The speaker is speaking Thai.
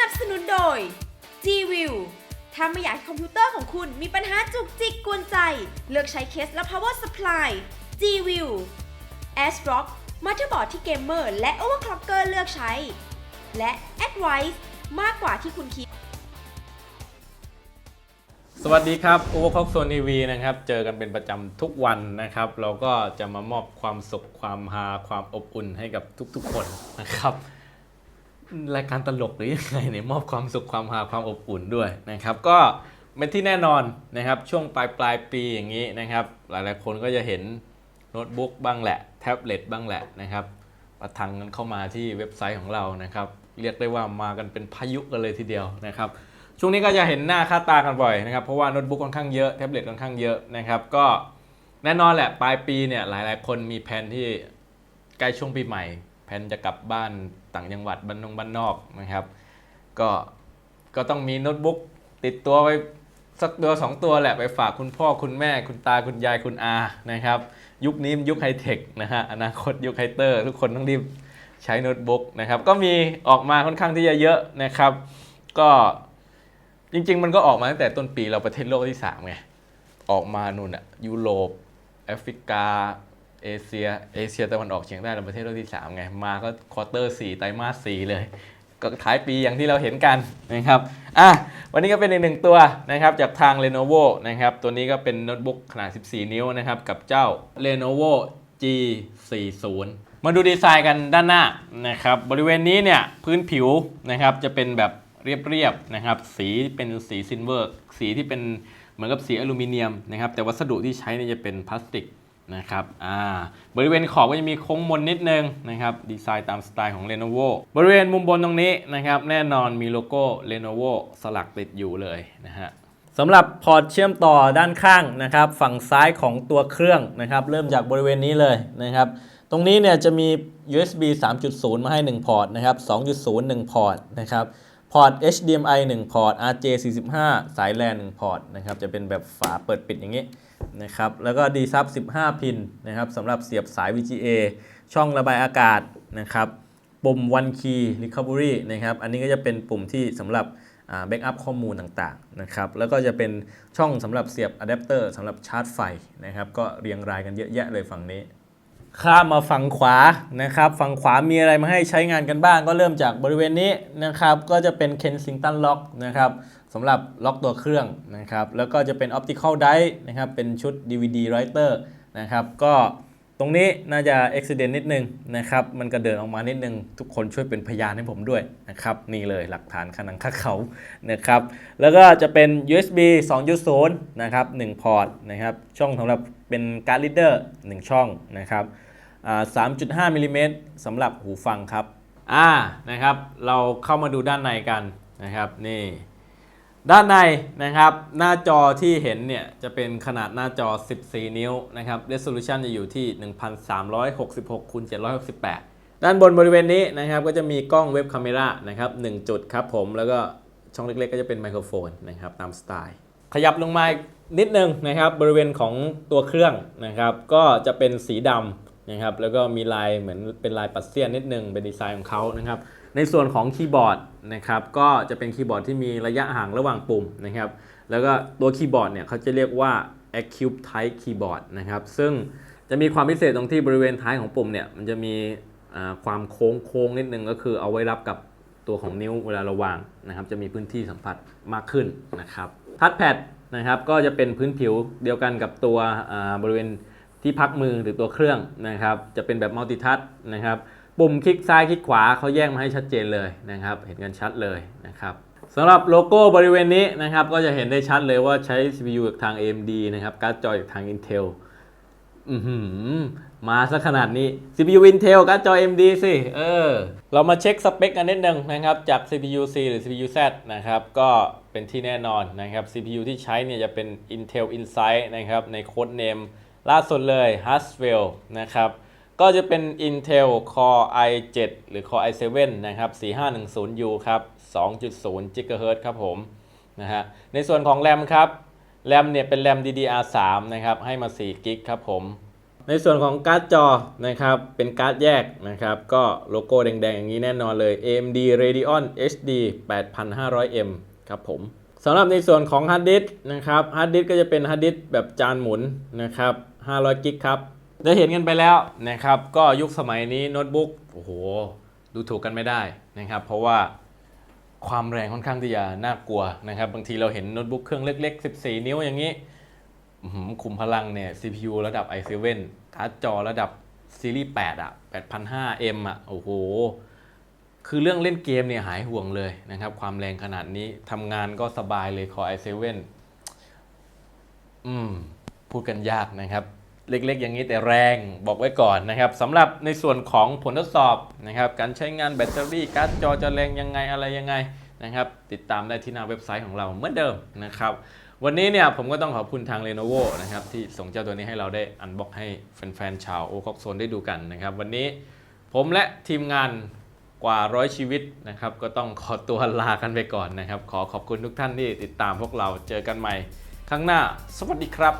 นับสนุนโดย G-View ถ้าไม่อยากให้คอมพิวเตอร์ของคุณมีปัญหาจุกจิกกวนใจ เลือกใช้เคสและ power supply G-View ASRock มาเตอร์บอร์ดที่เกมเมอร์และ overclocker เลือกใช้ และ Advice มากกว่าที่คุณคิด สวัสดีครับโอเวอร์ค k อกโซนทีวีนะครับ เจอกันเป็นประจำทุกวันนะครับ เราก็จะมามอบความสุขความฮาความอบอุ่นให้กับทุกๆคนนะครับ รายการตลกหรือยังไงเนี่ยมอบความสุขความฮาความอบอุ่นด้วยนะครับ ก็เป็นที่แน่นอนนะครับ ช่วงปลายปลายปีอย่างนี้นะครับ หลายๆคนก็จะเห็นโน้ตบุ๊กบ้างแหละ แท็บเล็ตบ้างแหละนะครับประทังกันเข้ามาที่เว็บไซต์ของเรานะครับ เรียกได้ว่ามากันเป็นพายุกันเลยทีเดียวนะครับ ช่วงนี้ก็จะเห็นหน้าค่าตากันบ่อยนะครับ เพราะว่าโน้ตบุ๊กค่อนข้างเยอะแท็บเล็ตค่อนข้างเยอะนะครับ ก็แน่นอนแหละปลายปีเนี่ยหลาย ๆ คนมีแผนที่ใกล้ช่วงปีใหม่ แผนจะกลับบ้านต่างจังหวัดบ้านนงบ้านนอกนะครับ ก็ก็ต้องมีโน้ตบุ๊กติดตัวไว้สักตัวสองตัวแหละไปฝากคุณพ่อคุณแม่คุณตาคุณยายคุณอานะครับ ยุคนี้มยุคไฮเทคนะฮะอนาคตยุคไฮเตอร์ ทุกคนต้องรีบใช้โน้ตบุ๊กนะครับ ก็มีออกมาค่อนข้างที่จะเยอะนะครับ ก็จริง ๆ มันก็ออกมาตั้งแต่ต้นปีเราประเทศโลกที่สามไงออกมานู่นอะยุโรปแอฟริกา เอเชียเอเชียตะวันออกเฉียงใต้เราประเทศโลกที่ 3 ไง มาก็ควอเตอร์4ไตรมาส4เลย ก็ท้ายปีอย่างที่เราเห็นกันนะครับอะวันนี้ก็เป็นอีกหนึ่งตัวนะครับจากทาง Lenovo นะครับตัวนี้ก็เป็นโน้ตบุ๊กขนาด 14 นิ้วนะครับกับเจ้า Lenovo G40 มาดูดีไซน์กันด้านหน้านะครับบริเวณนี้เนี่ยพื้นผิวนะครับจะเป็นแบบเรียบๆนะครับสีเป็นสีซิลเวอร์ สีที่เป็นเหมือนกับสีอลูมิเนียมนะครับแต่วัสดุที่ใช้เนี่ยจะเป็นพลาสติก นะครับ อ่า บริเวณขอบก็จะมีโค้งมนนิดนึงนะครับ ดีไซน์ตามสไตล์ของ Lenovo บริเวณมุมบนตรงนี้นะครับ แน่นอนมีโลโก้ Lenovo สลักติดอยู่เลยนะฮะสำหรับพอร์ตเชื่อมต่อด้านข้างนะครับ ฝั่งซ้ายของตัวเครื่องนะครับ เริ่มจากบริเวณนี้เลยนะครับ ตรงนี้เนี่ยจะมี USB 3.0 มาให้ 1 พอร์ตนะครับ 2.0 1 พอร์ตนะครับ พอร์ต HDMI 1 พอร์ต RJ45 สายแลน1พอร์ตนะครับ จะเป็นแบบฝาเปิดปิดอย่างนี้ นะครับแล้วก็ D sub 15 พินนะครับสำหรับเสียบสาย VGA ช่องระบายอากาศนะครับปุ่ม One Key Recovery นะครับอันนี้ก็จะเป็นปุ่มที่สำหรับแบ็กอัพข้อมูลต่างๆนะครับแล้วก็จะเป็นช่องสำหรับเสียบอะแดปเตอร์สำหรับชาร์จไฟนะครับก็เรียงรายกันเยอะแยะเลยฝั่งนี้ ข้ามมาฝั่งขวานะครับฝั่งขวามีอะไรมาให้ใช้งานกันบ้าง ก็เริ่มจากบริเวณนี้นะครับก็จะเป็น Kensington Lock นะครับ สำหรับล็อกตัวเครื่องนะครับ แล้วก็จะเป็น Optical Drive นะครับ เป็นชุด DVD Writer นะครับ ก็ตรงนี้น่าจะ accident นิดนึงนะครับ มันกระเดินออกมานิดนึง ทุกคนช่วยเป็นพยานให้ผมด้วยนะครับ นี่เลยหลักฐานขนังค่าเขานะครับ แล้วก็จะเป็น USB 2.0 นะครับ 1 พอร์ตนะครับ ช่องสำหรับเป็นการ์ด reader 1ช่องนะครับ3.5มิลลิเมตรสำหรับหูฟังครับ อ่า นะครับ เราเข้ามาดูด้านในกันนะครับ นี่ ด้านในนะครับหน้าจอที่เห็นเนี่ยจะเป็นขนาดหน้าจอ 14 นิ้วนะครับ resolution จะอยู่ที่ 1366คูณ768 ด้านบนบริเวณนี้นะครับก็จะมีกล้องเว็บคาเมรานะครับ1จุดครับผมแล้วก็ช่องเล็กๆ ก็จะเป็นไมโครโฟนนะครับตามสไตล์ ขยับลงมานิดนึงนะครับบริเวณของตัวเครื่องนะครับก็จะเป็นสีดำ นะครับแล้วก็มีลายเหมือนเป็นลายปัดเสี้ยนนิดนึงเป็นดีไซน์ของเขานะครับในส่วนของคีย์บอร์ดนะครับก็จะเป็นคีย์บอร์ดที่มีระยะห่างระหว่างปุ่มนะครับแล้วก็ตัวคีย์บอร์ดเนี่ยเขาจะเรียกว่า Acube Type Keyboard นะครับซึ่งจะมีความพิเศษตรงที่บริเวณท้ายของปุ่มเนี่ยมันจะมีความโค้งโค้งนิดนึงก็คือเอาไว้รับกับตัวของนิ้วเวลาเราวางนะครับจะมีพื้นที่สัมผัสมากขึ้นนะครับทัชแพดนะครับก็จะเป็นพื้นผิวเดียวกันกับตัวบริเวณ ที่พักมือหรือตัวเครื่องนะครับ จะเป็นแบบมัลติทัชนะครับ ปุ่มคลิกซ้ายคลิกขวาเขาแยกมาให้ชัดเจนเลยนะครับ เห็นกันชัดเลยนะครับสำหรับโลโก้บริเวณนี้นะครับ ก็จะเห็นได้ชัดเลยว่าใช้ CPU จากทาง AMD นะครับ การ์ดจอจากทาง Intel อือหือมาซะขนาดนี้ CPU Intel การ์ดจอ AMD สิ เออ เรามาเช็คสเปคกันนิดนึงนะครับ จาก CPU C หรือ CPU Z นะครับ ก็เป็นที่แน่นอนนะครับ CPU ที่ใช้เนี่ยจะเป็น Intel Insight นะครับ ในโค้ดเนม ล่าสุดเลย Haswell นะครับก็จะเป็น Intel Core i7 หรือ Core i7 นะครับ 4510U ครับ 2.0 GHz ครับผมนะฮะในส่วนของแรมครับแรมเนี่ยเป็นแรม DDR3 นะครับ ให้มา4กิกครับผม ในส่วนของการ์ดจอนะครับ เป็นการ์ดแยกนะครับ ก็โลโก้แดงๆ อย่างนี้แน่นอนเลย AMD Radeon HD 8500M ครับผมสำหรับในส่วนของฮาร์ดดิสนะครับฮาร์ดดิสก็จะเป็นฮาร์ดดิสแบบจานหมุนนะครับ 500กิกครับได้เห็นกันไปแล้วนะครับ ก็ยุคสมัยนี้โน้ตบุ๊กโอ้โห ดูถูกกันไม่ได้นะครับ เพราะว่าความแรงค่อนข้างที่จะน่ากลัวนะครับ บางทีเราเห็นโน้ตบุ๊กเครื่องเล็ก ๆ 14 นิ้วอย่างนี้คุมพลังเนี่ย CPU ระดับ i7 การ์ดจอระดับซีรีส์8อะ 8,500M อะ โอ้โห คือเรื่องเล่นเกมเนี่ยหายห่วงเลยนะครับ ความแรงขนาดนี้ทำงานก็สบายเลย Core i7 อืม พูดกันยากนะครับ เล็กๆ อย่างนี้แต่แรงบอกไว้ก่อนนะครับสำหรับในส่วนของผลทดสอบนะครับการใช้งานแบตเตอรี่การ์ดจอจะแรงยังไงอะไรยังไงนะครับติดตามได้ที่หน้าเว็บไซต์ของเราเหมือนเดิมนะครับวันนี้เนี่ยผมก็ต้องขอบคุณทาง Lenovo นะครับที่ส่งเจ้าตัวนี้ให้เราได้อันบ็อกให้แฟนๆชาวโอคอกโซนได้ดูกันนะครับวันนี้ผมและทีมงานกว่าร้อยชีวิตนะครับก็ต้องขอตัวลากันไปก่อนนะครับ ขอขอบคุณทุกท่านที่ติดตามพวกเราเจอกันใหม่ ครั้งหน้า สวัสดีครับ